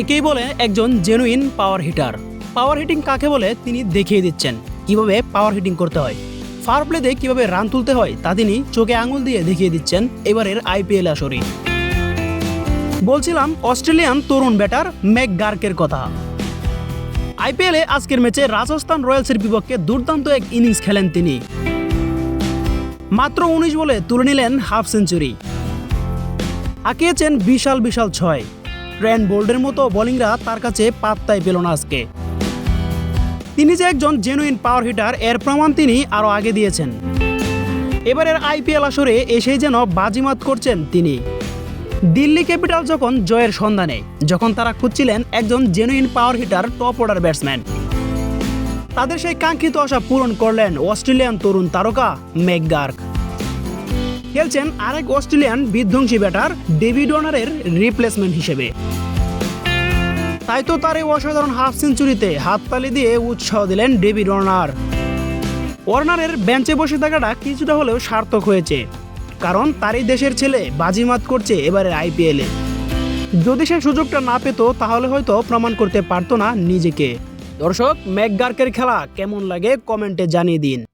একেই বলে একজন genuine power hitter power hitting কাকে বলে? তিনি দেখিয়ে দিচ্ছেন কীভাবে পাওয়ার হিটিং করতে হয়। ফার প্লেতে কীভাবে রান তুলতে হয় তা তিনি চোখে আঙুল দিয়ে দেখিয়ে দিচ্ছেন এবারের আইপিএল আসরে। বলছিলাম অস্ট্রেলিয়ান তরুণ ব্যাটার ম্যাক গার্কের কথা। আইপিএলে আজকের ম্যাচে রাজস্থান রয়্যালসের বিপক্ষে দুর্দান্ত এক ইনিংস খেলেন তিনি। মাত্র উনিশ বলে তুলে নিলেন হাফ সেঞ্চুরি। হাঁকিয়েছেন বিশাল বিশাল ছয়। ট্রেন্ড বোল্ডের মতো বোলিংরা তার কাছে পাত্তাই পেল না আজকে। তিনি যে একজন জেনুইন পাওয়ার হিটার এর প্রমাণ তিনি আরও আগে দিয়েছেন। এবারের আইপিএল আসরে এসেই যেন বাজিমাত করছেন তিনি। দিল্লি ক্যাপিটাল যখন জয়ের সন্ধানে, যখন তারা খুঁজছিলেন একজন genuine power hitter top order batsman তাদের সেই কাঙ্ক্ষিত আশা পূরণ করলেন অস্ট্রেলিয়ান তরুণ তারকা ম্যাকগার্ক খেলছেন আরেক অস্ট্রেলিয়ান বিধ্বংসী ব্যাটার ডেভিড ওয়ার্নারের রিপ্লেসমেন্ট হিসেবে। তাই তো তার এই অসাধারণ হাফ সেঞ্চুরিতে হাততালি দিয়ে উৎসাহ দিলেন ডেভিড ওয়ার্নার। ওয়ার্নারের বেঞ্চে বসে থাকাটা কিছুটা হলেও সার্থক হয়েছে, কারণ তারই দেশের ছেলে বাজিমাত করছে এবারের আইপিএলে যদি সে সুযোগটা না পেত, তাহলে হয়তো প্রমাণ করতে পারতো না নিজেকে। দর্শক, ম্যাকগার্কের খেলা কেমন লাগে কমেন্টে জানিয়ে দিন।